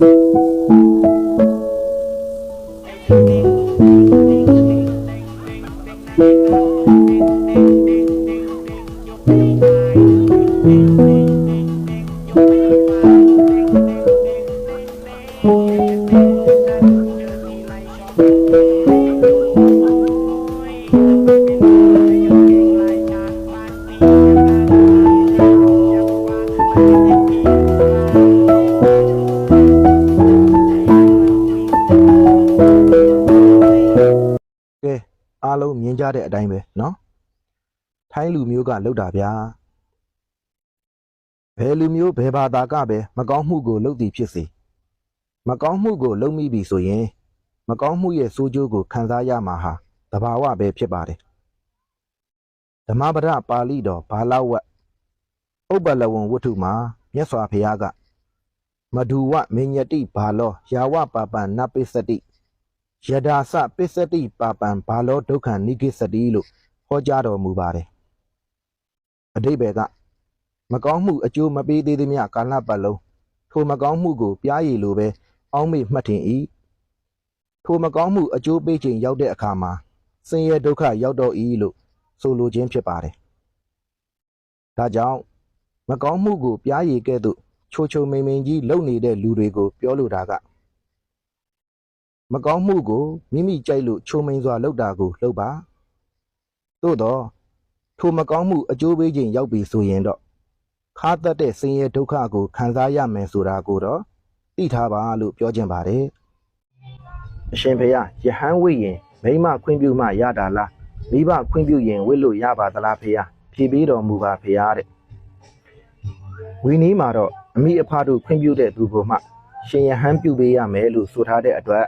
ကဲ ထားတဲ့အတိုင်းပဲနော်ထိုင်းလူမျိုးကလောက်တာဗျာဘယ်လူမျိုးဘယ်ဘာသာကပဲမကောင်းမှုကိုလုပ်သည်ဖြစ်စေမကောင်းမှုကိုလုပ်မိပြီဆိုရင် မကောင်းမှုရဲ့ဆိုးကျိုးကိုခံစားရမှာဟာတဘာဝပဲဖြစ်ပါတယ်ဓမ္မပဒပါဠိတော်ဘာလဝတ်ဥပ္ပလဝံဝတ္ထုမှာမြတ်စွာဘုရားကမဒူဝမဉ္ညတိဘာလောယာဝပပနပိစတိ ယဒာစပစ္စတိပါပံဘာလောဒုက္ခနိကိစတိလို့ဟောကြားတော်မူပါတယ်အတိဘယ်ကမကောင်းမှုအကျိုးမပေးသေးသမျှကာလပတ်လုံးထိုမကောင်းမှုကိုပြားရည်လိုပဲအောင်းမေ့မှတ်ထင်၏ထိုမကောင်းမှုအကျိုးပေးခြင်းရောက်တဲ့အခါမှာဆင်းရဲဒုက္ခရောက်တော့၏လို့ဆိုလိုခြင်းဖြစ်ပါတယ်ဒါကြောင့်မကောင်းမှုကိုပြားရည်ကဲ့သို့ချိုချိုမိန်မိန်ကြီးလုပ်နေတဲ့လူတွေကိုပြောလိုတာက မကောင်းမှုကိုမိမိကြိုက်လို့ချိုးမိန်စွာလုပ်တာကိုလုပ်ပါသို့တော့ထိုမကောင်းမှုအကျိုးပေးခြင်းရောက်ပြီဆိုရင်တော့ခါတတ်တဲ့ဆင်းရဲဒုက္ခကိုခံစားရမယ်ဆိုတာကိုတော့သိထားပါလို့ပြောခြင်းပါတယ်အရှင်ဖေယယဟန်ဝိရင်မိမခွင့်ပြုမှရတာလားမိဘခွင့်ပြုရင်ဝိလို့ရပါသလားဖေယဖြေပေးတော်မူပါဖေယတဲ့ဝီနီးမှာတော့အမိအဖတို့ခွင့်ပြုတဲ့သူကိုမှရှင်ယဟန်ပြုပေးရမယ်လို့ဆိုထားတဲ့အတွက်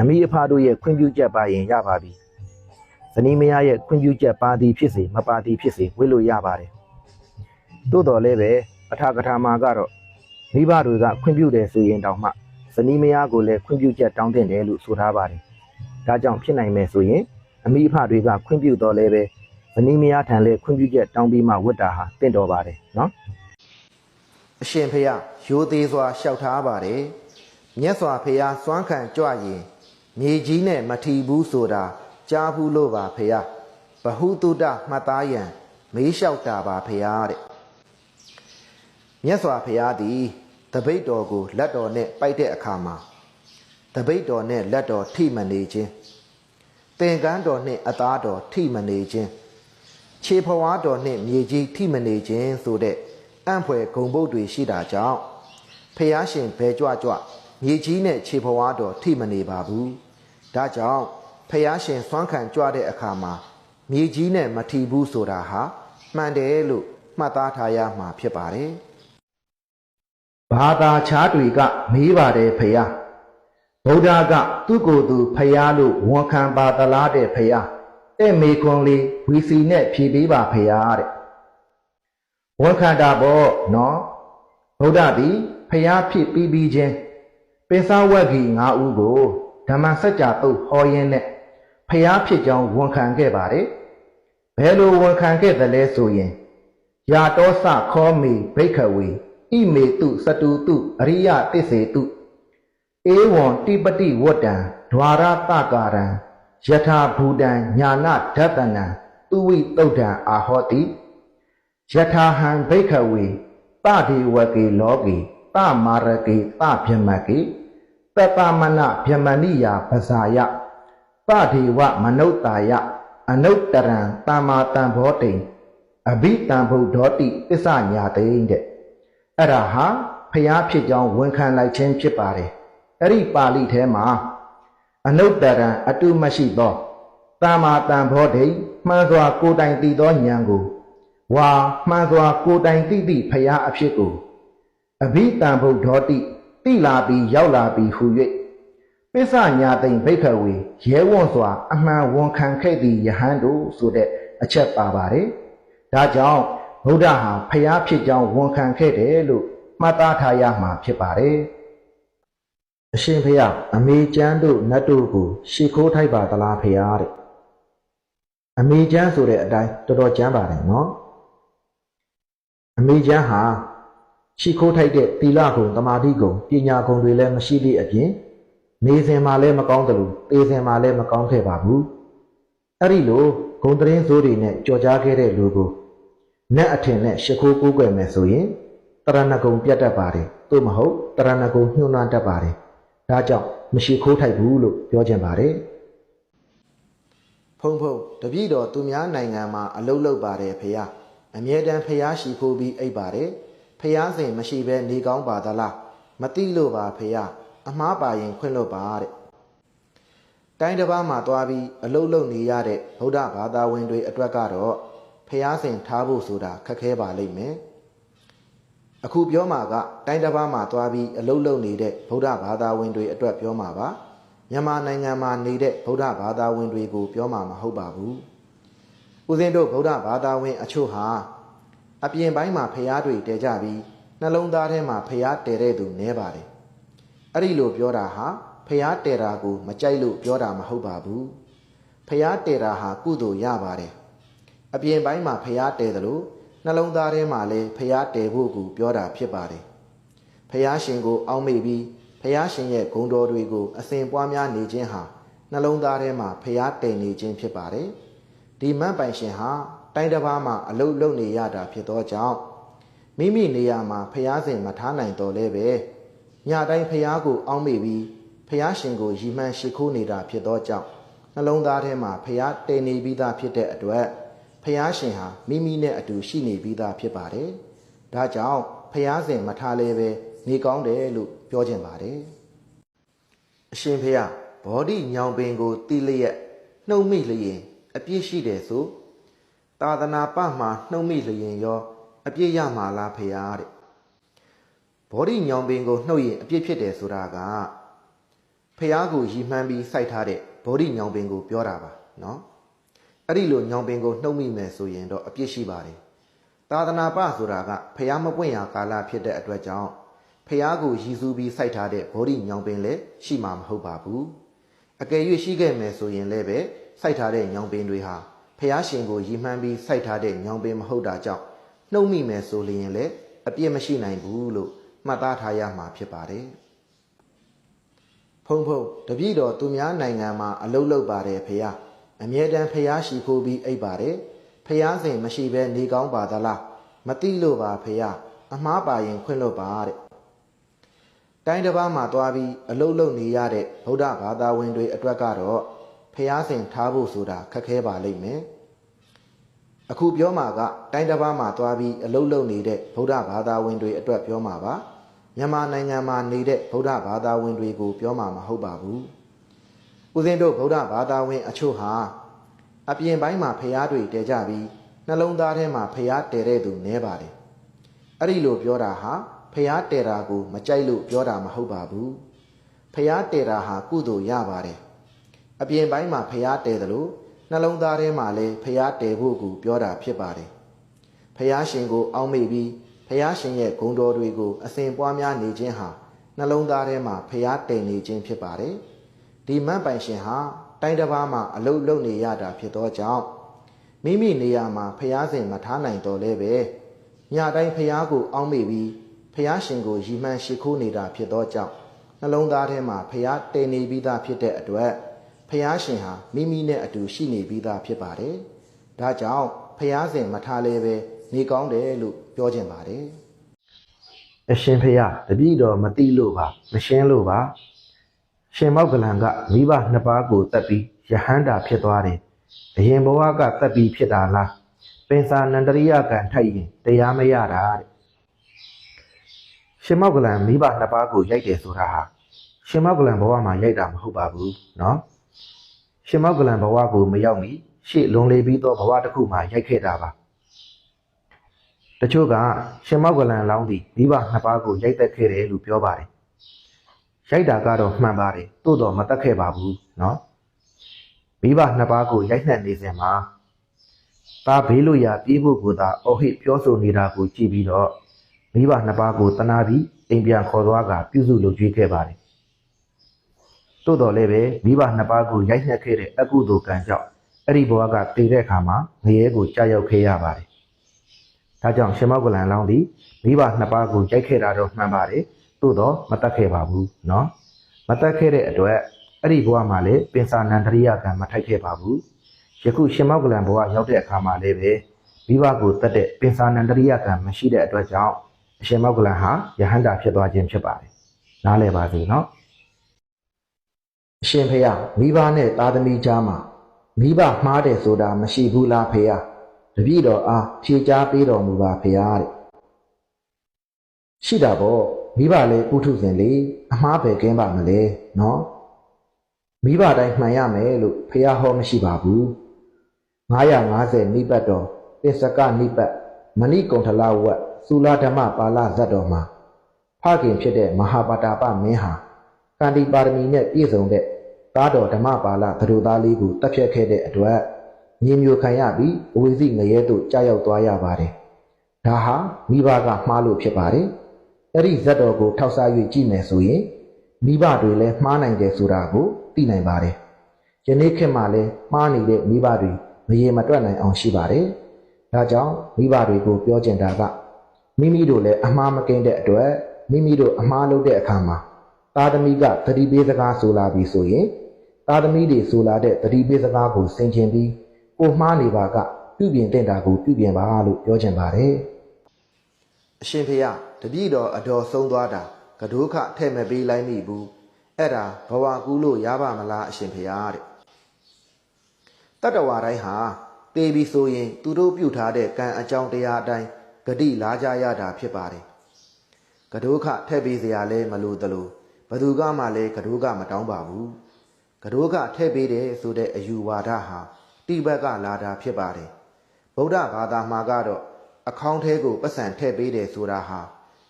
အမိအဖတို့ရဲ့ခွင့်ပြုချက်ပါရင်ရပါပြီ။ဇနီးမယားရဲ့ခွင့်ပြုချက်ပါသည်ဖြစ်စေမပါသည်ဖြစ်စေဝိလို့ရပါတယ်။သို့တော်လည်းပဲအထာကထာမှာကတော့မိဘတွေကခွင့်ပြုတယ်ဆိုရင်တောင်မှဇနီးမယားကိုလည်းခွင့်ပြုချက်တောင်းတင်တယ်လို့ဆိုထားပါတယ်။ဒါကြောင့်ဖြစ်နိုင်မယ်ဆိုရင်အမိအဖတွေကခွင့်ပြုတော်လည်းပဲဇနီးမယားထံလည်းခွင့်ပြုချက်တောင်းပြီးမှဝတ်တာဟာတင့်တော်ပါတယ်နော်။အရှင်ဖေယရိုသေးစွာလျှောက်ထားပါတယ်။မြတ်စွာဘုရားစွမ်းခံကြွရင် မြေကြီးနဲ့မထီဘူးဆိုတာကြားဘူးလို့ပါဖေယဘဟုတုတမှတ်သားရန်မေးလျှောက်တာပါဖေယတဲ့မြတ်စွာဘုရားသည်တပိတ်တော်ကိုလက်တော်နဲ့ပိုက်တဲ့အခါမှာတပိတ်တော်နဲ့လက်တော်ထိမနေခြင်းသင်္ကန်းတော်နှင့်အသားတော်ထိမနေခြင်းခြေဖွားတော်နှင့်မြေကြီးထိမနေခြင်းဆိုတဲ့အံ့ဖွယ်ဂုံပုတ်တွေရှိတာကြောင့်ဖះရှင်ဘဲကြွကြွ မြေကြီးနဲ့ခြေဖွားတော်ထိမနေပါဘူးဒါကြောင့်ဖះရှင်စွမ်းခံကြွတဲ့အခါမှာမြေကြီးနဲ့မထီဘူးဆိုတာဟာမှန်တယ်လို့မှတ်သားထားရမှာဖြစ်ပါတယ်ဘာသာခြားတွေကမေးပါတယ်ဖះဗုဒ္ဓကသူ့ကိုယ်သူဖះလို့ဝန်ခံပါသလားတဲ့ဖះတဲ့မေခွန်လေးဝီစီနဲ့ဖြေပေးပါဖះတဲ့ဝန်ခံတာပေါ့နော်ဗုဒ္ဓသည်ဖျားဖြစ်ပြီးပြီးချင်း ပိဿဝက်ကြီး၅ဦးကိုဓမ္မစကြာတုတ်ဟောရင်းနဲ့ဖျားဖြစ်ကြောင်းဝန်ခံခဲ့ပါတယ်။ဘယ်လိုဝန်ခံခဲ့သလဲဆိုရင်ယာတောစခောမေဘိက္ခဝေဣမေတုစတုတုအရိယတစ္ဆေတုဧဝံတိပတိဝတ္တံဒွါရတကာရံယထာဘူတံညာနာဓတနံသူဝိတုတ်တံအာဟောတိယထာဟံဘိက္ခဝေတဒေဝကေလောကေတမာရကေတဗြဟ္မကေ တတမနဗြဟ္မဏိယာပဇာယတဒေဝမနုဿာယအနုတ္တရံတမ္မာတံဘောတိအဘိတံဗုဒ္ဓောတိပစ္စညာတိန်တဲ့အဲ့ဒါဟာဖျားဖြစ်ကြောင်းဝန်ခံလိုက်ခြင်းဖြစ်ပါတယ်အဲ့ဒီပါဠိထဲမှာအနုတ္တရံအတုမရှိသောတမ္မာတံဘောဓိမှန်စွာကိုယ်တိုင်တည်သောဉာဏ်ကိုဝါမှန်စွာကိုယ်တိုင်တိတိဖရာအဖြစ်ကိုအဘိတံဗုဒ္ဓောတိ တိလာပြီးရောက်လာပြီးဟု၍ပစ္စညာသိမ့်ဘိက္ခဝေရဲဝံ့စွာ အမှန်ဝန်ခံခဲ့သည့်ယဟန်တို့ဆိုတဲ့အချက်ပါပါတယ်။ဒါကြောင့်ဗုဒ္ဓဟာဖရာဖြစ်ကြောင်းဝန်ခံခဲ့တယ်လို့မှတ်သားထားရမှာဖြစ်ပါတယ်။အရှင်ဖရာအမေကျမ်းတို့နတ်တို့ကိုရှ िख ိုးထိုက်ပါသလားဖရာတဲ့အမေကျမ်းဆိုတဲ့အတိုင်းတော်တော်ကျမ်းပါတယ်နော်အမေချမ်းဟာ ရှိခိုးထိုက်တဲ့သီလဂုဏ်တမာတိဂုဏ်ပညာဂုဏ်တွေလည်းမရှိသည့်အပြင်နေစဉ်မှာလည်းမကောင်းတယ်လို့သေစဉ်မှာလည်းမကောင်းခဲ့ပါဘူးအဲ့ဒီလိုဂုံတရင်စိုးတွေနဲ့ကြော်ကြားခဲ့တဲ့လူကိုနတ်အထင်နဲ့ရှ िख ိုးကိုးကွယ်မယ်ဆိုရင်တရဏဂုံပြတ်တတ်ပါတယ်သို့မဟုတ်တရဏဂုံညှို့နှံတတ်ပါတယ်ဒါကြောင့်မရှိခိုးထိုက်ဘူးလို့ပြောချင်ပါတယ်ဖုံဖုံတပည့်တော်သူများနိုင်ငံမှာအလုတ်လုတ်ပါတယ်ဖေဟာအမြဲတမ်းဖះရှိခိုးပြီးအိပ်ပါတယ် ဖះစဉ်မရှိဘဲနေကောင်းပါသလားမသိလို့ပါဖေဟာအမှားပါရင်ခွင့်လွတ်ပါတဲ့တိုင်းတစ်ပါးမှာသွားပြီးအလုတ်လုတ်နေရတဲ့ဗုဒ္ဓဘာသာဝင်တွေအတွက်ကတော့ဖះစဉ်ထားဖို့ဆိုတာခက်ခဲပါလိမ့်မယ်အခုပြောမှာကတိုင်းတစ်ပါးမှာသွားပြီးအလုတ်လုတ်နေတဲ့ဗုဒ္ဓဘာသာဝင်တွေအတွက်ပြောမှာပါမြန်မာနိုင်ငံမှာနေတဲ့ဗုဒ္ဓဘာသာဝင်တွေကို ပြောမှာမဟုတ်ပါဘူးဦးဇင်းတို့ဗုဒ္ဓဘာသာဝင်အချို့ဟာ အပြင်ပိုင်းမှာဖះတွေတည်ကြပြီးနှလုံးသားထဲမှာဖះတည်တဲ့သူနည်းပါတယ်အဲ့ဒီလိုပြောတာဟာဖះတည်တာကိုမကြိုက်လို့ပြောတာမဟုတ်ပါဘူးဖះတည်တာဟာကုသိုလ်ရပါတယ်အပြင်ပိုင်းမှာဖះတည်တယ်လို့နှလုံးသားထဲမှာလည်းဖះတည်ဖို့ကိုပြောတာဖြစ်ပါတယ်ဖះရှင်ကိုအောက်မေ့ပြီးဖះရှင်ရဲ့ဂုဏ်တော်တွေကိုအစဉ်ပွားများနေခြင်းဟာနှလုံးသားထဲမှာဖះတည်နေခြင်းဖြစ်ပါတယ်ဒီမန့်ပိုင်ရှင်ဟာ တိုင်းတစ်ပါးမှာအလုတ်လုံနေရတာဖြစ်သောကြောင့်မိမိနေရာမှာဖះစဉ်မထားနိုင်တော့လဲပဲညတိုင်းဖះကိုအောင်းမိပြီးဖះရှင်ကိုရီမှန်းရှိခိုးနေတာဖြစ်သောကြောင့်နှလုံးသားထဲမှာဖះတည်နေပြီးသားဖြစ်တဲ့အတွက်ဖះရှင်ဟာမိမိနဲ့အတူရှိနေပြီးသားဖြစ်ပါတယ်။ဒါကြောင့်ဖះစဉ်မထားလဲပဲနေကောင်းတယ်လို့ပြောချင်ပါတယ်။အရှင်ဖះဘောဓိညောင်ပင်ကိုတီးလျက်နှုတ်မိလျင်အပြစ်ရှိတယ်ဆို သာသနာပမှာနှုတ်မိလျင်ရော အပြစ်ရမှာလားဖះတဲ့ဘောဓိညောင်ပင်ကိုနှုတ်ရင်အပြစ်ဖြစ်တယ်ဆိုတာကဖះကိုရီမှန်းပြီးစိုက်ထားတဲ့ဘောဓိညောင်ပင်ကိုပြောတာပါနော်အဲ့ဒီလိုညောင်ပင်ကိုနှုတ်မိမယ်ဆိုရင်တော့အပြစ်ရှိပါတယ်သာသနာပဆိုတာကဖះမပွင့်ရာကာလဖြစ်တဲ့အတွက်ကြောင့်ဖះကိုရည်စူးပြီးစိုက်ထားတဲ့ဘောဓိညောင်ပင်လည်းရှိမှာမဟုတ်ပါဘူးအကယ်၍ရှိခဲ့မယ်ဆိုရင်လည်းပဲစိုက်ထားတဲ့ညောင်ပင်တွေဟာ ဖះရှင်ကိုရည်မှန်းပြီးစိုက်ထားတဲ့ညောင်ပင်မဟုတ်တာကြောင့်နှုတ်မိမယ်ဆိုလျင်လည်းအပြစ်မရှိနိုင်ဘူးလို့မှတ်သားထားရမှာဖြစ်ပါတယ်ဖုံဖုံတပည့်တော်သူများနိုင်ငံမှာအလုတ်လုတ်ပါတယ်ဖះအမြဲတမ်းဖះရှိခိုးပြီးအိပ်ပါတယ်ဖះစဉ်မရှိဘဲနေကောင်းပါသလားမသိလို့ပါဖះအမှားပါရင်ခွင့်လွတ်ပါတဲ့တိုင်းတစ်ပါးမှာသွားပြီးအလုတ်လုတ်နေရတဲ့ဗုဒ္ဓဘာသာဝင်တွေအတွက်ကတော့ ဖះစဉ်ထားဖို့ဆိုတာခက်ခဲပါလိမ့်မယ်အခုပြောမှာကတိုင်းတစ်ပါးမှာသွားပြီးအလုတ်လုတ်နေတဲ့ဗုဒ္ဓဘာသာဝင်တွေအတွက်ပြောမှာပါမြန်မာနိုင်ငံမှာနေတဲ့ဗုဒ္ဓဘာသာဝင်တွေကိုပြောမှာမဟုတ်ပါဘူးဦးဇင်းတို့ဗုဒ္ဓဘာသာဝင် အချို့ဟာအပြင်ပိုင်းမှာဖះတွေတည်ကြပြီးနှလုံးသားထဲမှာဖះတည်တဲ့သူနည်းပါတယ်အဲ့ဒီလိုပြောတာဟာဖះတည်တာကိုမကြိုက်လို့ပြောတာမဟုတ်ပါဘူးဖះတည်တာဟာကုသိုလ်ရပါတယ် အပြင်ပိုင်းမှာဖះတည်တယ်လို့နှလုံးသားထဲမှာလည်းဖះတည်ဖို့ကိုပြောတာဖြစ်ပါတယ်ဖះရှင်ကိုအောက်မေ့ပြီးဖះရှင်ရဲ့ဂုဏ်တော်တွေကိုအစဉ်ပွားများနေခြင်းဟာနှလုံးသားထဲမှာဖះတည်နေခြင်းဖြစ်ပါတယ်ဒီမန့်ပိုင်ရှင်ဟာတိုင်းတစ်ပါးမှာအလုတ်လုံနေရတာဖြစ်သောကြောင့်မိမိနေရာမှာဖះစဉ်မထားနိုင်တော့လဲပဲညတိုင်းဖះကိုအောင်းမိပြီးဖះရှင်ကိုရီမှန်းရှိခိုးနေတာဖြစ်သောကြောင့်နှလုံးသားထဲမှာဖះတည်နေပြီးသားဖြစ်တဲ့အတွက် ဖះရှင်ဟာမိမိနဲ့အတူရှိနေပြီးသားဖြစ်ပါတယ်။ဒါကြောင့်ဖះစဉ်မထားလဲပဲနေကောင်းတယ်လို့ပြောခြင်းပါတယ်။အရှင်ဖះတပည့်တော်မတိလို့ပါမရှင်းလို့ပါရှင်မောက်ကလန်ကမိဘနှစ်ပါးကိုတတ်ပြီးယဟန္တာဖြစ်သွားတယ်။အရင်ဘဝကတတ်ပြီးဖြစ်တာလားပင်စာနန္တရိယကံထိုက်ရင်တရားမရတာတဲ့။ရှင်မောက်ကလန်မိဘနှစ်ပါးကိုရိုက်တယ်ဆိုတာဟာရှင်မောက်ကလန်ဘဝမှာရိုက်တာမဟုတ်ပါဘူးနော်။ ရှင်မောက်ကလန်ဘဝကိုမရောက်မီရှေ့လွန်လေပြီးသောဘဝတစ်ခုမှာရိုက်ခဲ့တာပါ။တချို့ကရှင်မောက်ကလန်လောင်းသည်မိဘနှစ်ပါးကိုရိုက်သက်ခဲ့တယ်လို့ပြောပါတယ်ရိုက်တာကတော့မှန်ပါတယ်သို့တော်မတတ်ခဲ့ပါဘူးเนาะမိဘနှစ်ပါးကိုရိုက်နှက်နေစဉ်မှာသားဘေးလို့ရပြေးဖို့ကိုသာအော်ဟစ်ပြောဆိုနေတာကိုကြည့်ပြီးတော့မိဘနှစ်ပါးကိုတနာပြီးအိမ်ပြန်ခေါ်သွားကပြုစုလုပ်ကြွေးခဲ့ပါတယ် သို့တော်လည်းပဲမိဘနှစ်ပါးကိုရိုက်နှက်ခဲ့တဲ့အကုသိုလ်ကံကြောင့်အဲ့ဒီဘဝကတည်တဲ့အခါမှာငရဲကိုကြာရောက်ခဲ့ရပါတယ်ဒါကြောင့်ရှင်မောကလန်လောင်းသည်မိဘနှစ်ပါးကိုရိုက်ခဲ့တာတော့မှန်ပါတယ်သို့တော့မတတ်ခဲ့ပါဘူးနော်မတတ်ခဲ့တဲ့အတွက်အဲ့ဒီဘဝမှာလည်းပင်စာနန္ဒရိယကံမထိုက်ခဲ့ပါဘူးယခုရှင်မောကလန်ဘဝရောက်တဲ့အခါမှာလည်းပဲမိဘကိုတတ်တဲ့ပင်စာနန္ဒရိယကံမရှိတဲ့အတွက်ကြောင့်အရှင်မောကလန်ဟာယဟန္တာဖြစ်သွားခြင်းဖြစ်ပါတယ်နားလည်ပါစေနော် အရှင်ဖေယမိဘနဲ့သားသမီးကြားမှာမိဘမှားတယ်ဆိုတာမရှိဘူးလားဖေယတပည့်တော်အားဖြေကြားပေးတော်မူပါဖေယတဲ့ရှိတာပေါ့မိဘလည်းပုထုဇဉ်လေအမှားပဲကင်းပါမလဲနော်မိဘတိုင်းမှန်ရမယ်လို့ဖေယဟောမရှိပါဘူး950နိပတ်တော်ပစ္စကနိပတ်မဏိကုံထလဝတ်သုလာဓမ္မပါဠဇတ်တော်မှာဖခင်ဖြစ်တဲ့မဟာပါတာပမင်းဟာကန္တိပါရမီနဲ့ပြည့်စုံတဲ့ သားတော်ဓမ္မပါဠသတို့သားလေးကိုတက်ဖြတ်ခဲ့တဲ့အတွက်ညင်မျိုးခံရပြီးအဝိဇ္ဇငရဲသို့ကြာရောက်သွားရပါတယ်။ဒါဟာမိဘကမှားလို့ဖြစ်ပါတယ်။အဲ့ဒီဇတ်တော်ကိုထောက်စား၍ကြည့်မယ်ဆိုရင်မိဘတွေလည်းမှားနိုင်တယ်ဆိုတာကိုသိနိုင်ပါတယ်။ယနေ့ခေတ်မှာလည်းမှားနေတဲ့မိဘတွေမရေမတွက်နိုင်အောင်ရှိပါတယ်။ဒါကြောင့်မိဘတွေကိုပြောချင်တာကမိမိတို့လည်းအမှားမကင်းတဲ့အတွက်မိမိတို့အမှားလုပ်တဲ့အခါမှာသားသမီးကသတိပေးစကားဆိုလာပြီဆိုရင် သားသမီးတွေဆိုလာတဲ့သတိပေးစကားကိုဆင်ခြင်ပြီးကိုမှားနေပါကပြုပြင်တဲ့တာကိုပြုပြင်ပါလို့ပြောချင်ပါတယ်အရှင်ဖေယတပည့်တော်အတော်ဆုံးသွားတာကဒုခထဲ့မပေးလိုက်မိဘူးအဲ့ဒါဘဝကူးလို့ရပါမလားအရှင်ဖေယတဲ့တတ္တဝါတိုင်းဟာတေးပြီဆိုရင် သူတို့ပြုထားတဲ့ကံအကြောင်းတရားအတိုင်းဂတိလာကြရတာဖြစ်ပါတယ်ကဒုခထဲ့ပေးစရာလဲမလိုတလို့ဘသူကမှလည်းကဒုကမတောင်းပါဘူး ကဒုကထဲ့ပေးတယ်ဆိုတဲ့အယူဝါဒဟာတိဘက်ကလာတာဖြစ်ပါတယ်ဗုဒ္ဓဘာသာမှာကတော့အခေါင်းထဲကိုပတ်စံထဲ့ပေးတယ်ဆိုတာဟာ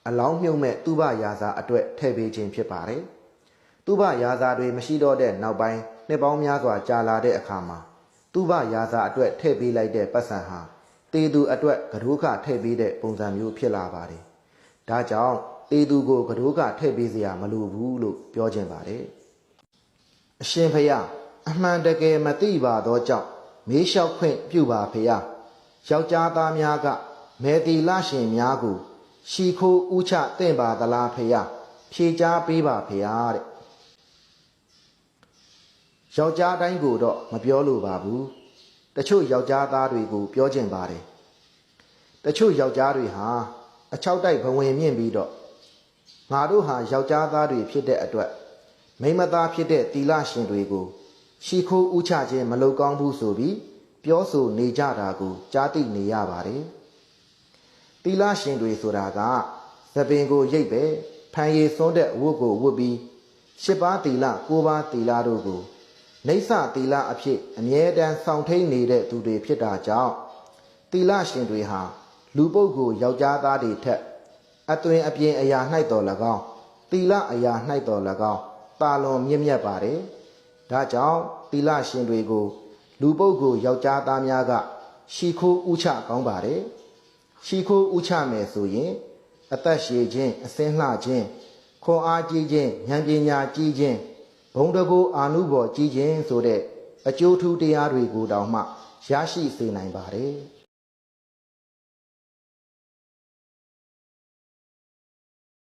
အလောင်းမြုံမဲ့သူဘရာဇာအတွက်ထဲ့ပေးခြင်းဖြစ်ပါတယ်သူဘရာဇာတွေမရှိတော့တဲ့နောက်ပိုင်းနှစ်ပေါင်းများစွာကြာလာတဲ့အခါမှာသူဘရာဇာအတွက်ထဲ့ပေးလိုက်တဲ့ပတ်စံဟာတေသူအတွက်ကဒုခထဲ့ပေးတဲ့ပုံစံမျိုးဖြစ်လာပါတယ်ဒါကြောင့်တေသူကိုကဒိုးကထည့်ပေးစရာမလိုဘူးလို့ပြောခြင်းပါတယ် အရှင်ဖျားအမှန်တကယ်မသိပါသောကြောင့်မေးလျှောက်ခွင့်ပြုပါဖျားယောက်ျားသားများကမေတီလရှင်များကိုရှီခိုးဥချတင့်ပါသလားဖျားဖြေချပေးပါဖျားတဲ့ယောက်ျားတိုင်းကိုတော့မပြောလိုပါဘူးတချို့ယောက်ျားသားတွေကိုပြောခြင်းပါတယ်တချို့ယောက်ျားတွေဟာအချောက်တိုက်ဘဝင်မြင့်ပြီးတော့ငါတို့ဟာယောက်ျားသားတွေဖြစ်တဲ့အတွက် မိန်းမသားဖြစ်တဲ့တီလရှင်တွေကိုရှ िख ိုးဥချခြင်းမလုပ်ကောင်းဘူးဆိုပြီးပြောဆိုနေကြတာကိုကြားသိနေရပါတယ်။တီလရှင်တွေဆိုတာကသပင်ကိုရိတ်ပဲဖန်ရည်စွန်းတဲ့အဝတ်ကိုဝတ်ပြီးရှစ်ပါးတီလကိုးပါးတီလတို့ကိုနေဆတီလအဖြစ်အမြဲတမ်းဆောင်ထိန်နေတဲ့သူတွေဖြစ်တာကြောင့်တီလရှင်တွေဟာလူပုဂ္ဂိုလ်ယောက်ျားသားတွေထက်အသွင်အပြင်အရာ၌တော်၎င်းတီလအရာ၌တော်၎င်း တာလွန်မြင့်မြတ်ပါတယ်ဒါကြောင့်တီလရှင်တွေကိုလူပုဂ္ဂိုလ်ယောက်ျားသားများကရှ िख ိုးဥချကောင်းပါတယ်ရှ िख ိုးဥချမယ်ဆိုရင်အသက်ရှည်ခြင်းအစင်းလှခြင်းခွန်အားကြီးခြင်းဉာဏ်ပညာကြီးခြင်းဘုံတကူအာနုဘော်ကြီးခြင်းဆိုတဲ့အကျိုးထူးတရားတွေကိုတောင်မှရရှိစေနိုင်ပါတယ်